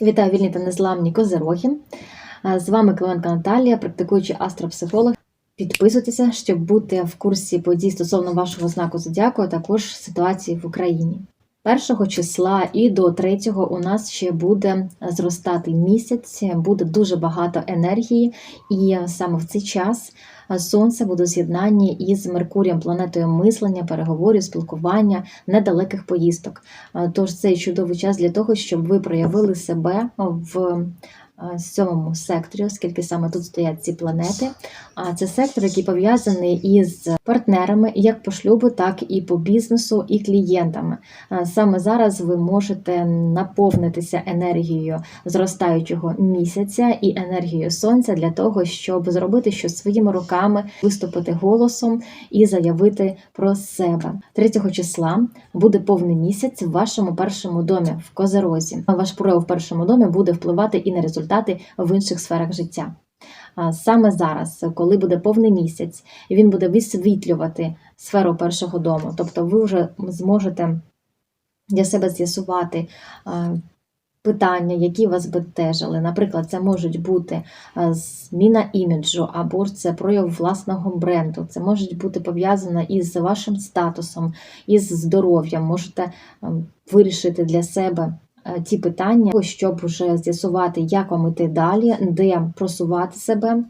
Вітаю вільні та незламні козироги. З вами Клименко Наталія, практикуючий астропсихолог. Підписуйтеся, щоб бути в курсі подій стосовно вашого знаку зодіаку, а також ситуації в Україні. Першого числа і до третього у нас ще буде зростати місяць, буде дуже багато енергії, і саме в цей час сонце буде у з'єднанні із Меркурієм, планетою мислення, переговорів, спілкування, недалеких поїздок. Е, Тож це чудовий час для того, щоб ви проявили себе в сьомому секторі, оскільки саме тут стоять ці планети. А це сектор, який пов'язаний із партнерами як по шлюбу, так і по бізнесу і клієнтами. Саме зараз ви можете наповнитися енергією зростаючого місяця і енергією сонця для того, щоб зробити щось своїми руками, виступити голосом і заявити про себе. 3 числа буде повний місяць в вашому першому домі в Козерозі. Ваш прояв в першому домі буде впливати і на результати в інших сферах життя. Саме зараз, коли буде повний місяць, і він буде висвітлювати сферу першого дому, тобто ви вже зможете для себе з'ясувати питання, які вас бентежили. Наприклад, це можуть бути зміна іміджу, або це прояв власного бренду. Це може бути пов'язано із вашим статусом, із здоров'ям. Можете вирішити для себе ті питання, щоб вже з'ясувати, як вам іти далі, де просувати себе.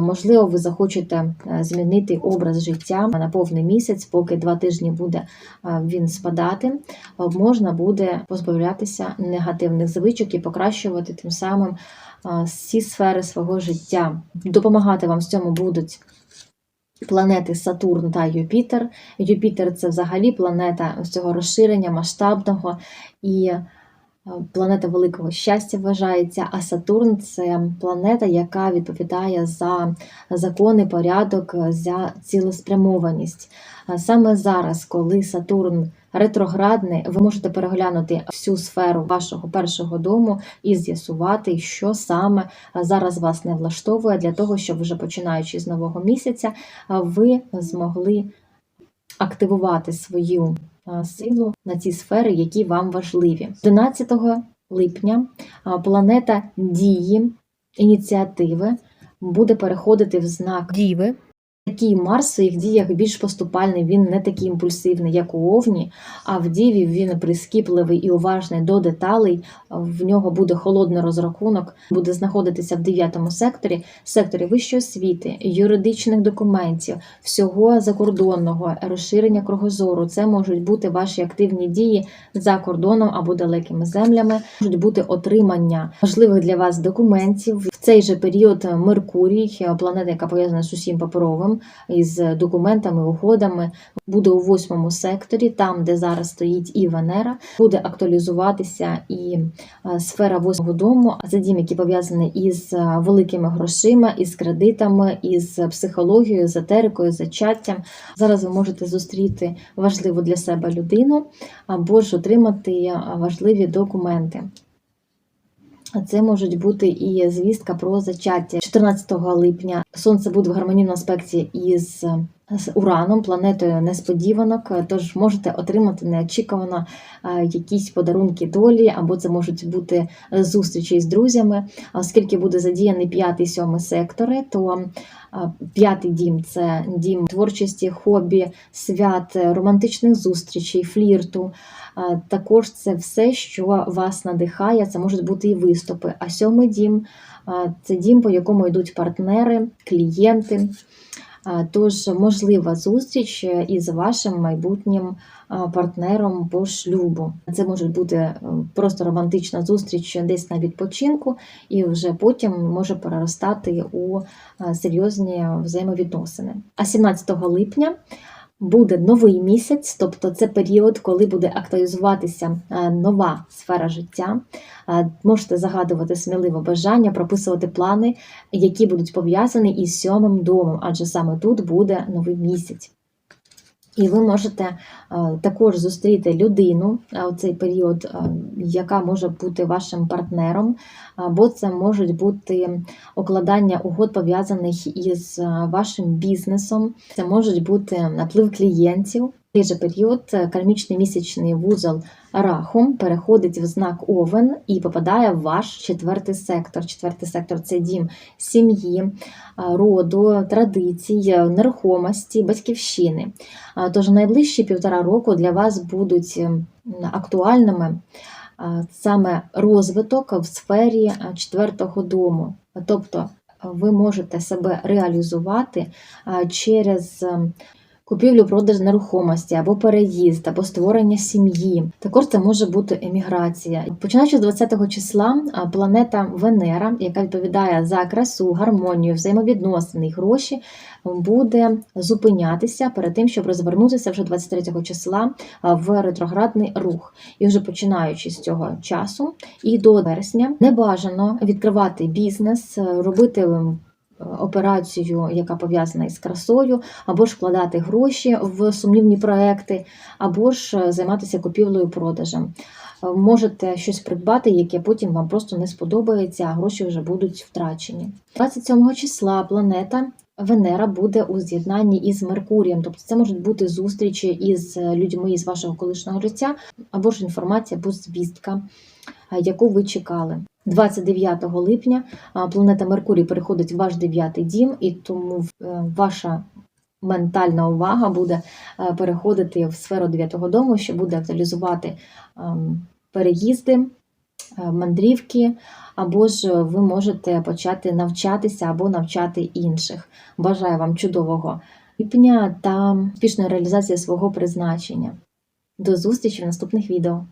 Можливо, ви захочете е, змінити образ життя на повний місяць, поки два тижні буде е, він спадати. е, Можна буде позбавлятися негативних звичок і покращувати тим самим е, всі сфери свого життя. Допомагати вам в цьому будуть. Планети Сатурн та Юпітер. Юпітер це взагалі планета з цього розширення масштабного і е, планета великого щастя вважається, а Сатурн це планета, яка відповідає за закони, порядок, за цілеспрямованість. Саме зараз, коли Сатурн ретроградний, ви можете переглянути всю сферу вашого першого дому і з'ясувати, що саме зараз вас не влаштовує, для того, щоб вже починаючи з нового місяця, ви змогли активувати свою силу на ці сфери, які вам важливі. 11 липня планета дії, ініціативи буде переходити в знак Діви. Такий Марс в своїх діях більш поступальний, він не такий імпульсивний, як у Овні, а в Діві він прискіпливий і уважний до деталей. В нього буде холодний розрахунок, буде знаходитися в 9 секторі, секторі вищої освіти, юридичних документів, всього закордонного, розширення кругозору. Це можуть бути ваші активні дії за кордоном або далекими землями, можуть бути отримання важливих для вас документів. В цей же період Меркурій, планета, яка пов'язана з усім паперовим, із документами, угодами, буде у восьмому секторі, там, де зараз стоїть і Венера, буде актуалізуватися і е, сфера восьмого дому, а це дім, який пов'язаний із е, великими грошима, із кредитами, із психологією, езотерикою, зачаттям. Зараз ви можете зустріти важливу для себе людину або ж отримати е, важливі документи. Це можуть бути і звістка про зачаття 14 липня. Сонце буде в гармонійному аспекті із з Ураном, планетою несподіванок. Тож можете отримати неочікувано е, якісь подарунки долі, або це можуть бути зустрічі з друзями. Оскільки буде задіяний п'ятий сьомий сектори, то е, п'ятий дім це дім творчості, хобі, свят, романтичних зустрічей, флірту. Е, Також це все, що вас надихає, це можуть бути і виступи. А сьомий дім це дім, по якому йдуть партнери, клієнти. Е, Тож можлива зустріч із вашим майбутнім е, партнером по шлюбу. Це може бути е, просто романтична зустріч десь на відпочинку, і вже потім може переростати у е, серйозні взаємовідносини. А 17 липня буде новий місяць, тобто це період, коли буде актуалізуватися е, нова сфера життя. Е, Можете загадувати сміливо бажання, прописувати плани, які будуть пов'язані із сьомим домом, адже саме тут буде новий місяць. І ви можете е, також зустріти людину у цей період, е, яка може бути вашим партнером, або це можуть бути укладання угод пов'язаних із е, вашим бізнесом, це можуть бути наплив клієнтів. цей же період е, кармічний місячний вузол Рахум переходить в знак Овен і попадає в ваш четвертий сектор. Четвертий сектор це дім сім'ї, е, роду, традицій, е, нерухомості, батьківщини. Тож найближчі півтора року для вас будуть ем, актуальними саме розвиток в сфері четвертого дому. Тобто ви можете себе реалізувати через ем, купівлю продаж нерухомості або переїзд, або створення сім'ї. Також це може бути еміграція. Починаючи з 20 числа, планета Венера, яка відповідає за красу, гармонію, взаємовідносини, гроші, буде зупинятися перед тим, щоб розвернутися вже 23 числа в ретроградний рух. І вже починаючи з цього часу і до вересня не бажано відкривати бізнес, робити операцію, яка пов'язана із красою, або ж вкладати гроші в сумнівні проекти, або ж е, займатися купівлею продажем. Е, Можете щось придбати, яке потім вам просто не сподобається, а гроші вже будуть втрачені. 27 числа планета Венера буде у з'єднанні із Меркурієм, тобто це можуть бути зустрічі із е, людьми із вашого колишнього життя, або ж інформація, або звістка, яку ви чекали. 29 липня планета Меркурій переходить в ваш дев'ятий дім, і тому е, ваша ментальна увага буде е, переходити в сферу дев'ятого дому, що буде актуалізувати ем, переїзди, е, мандрівки, або ж ви можете почати навчатися або навчати інших. Бажаю вам чудового липня та успішної реалізації свого призначення. До зустрічі в наступних відео!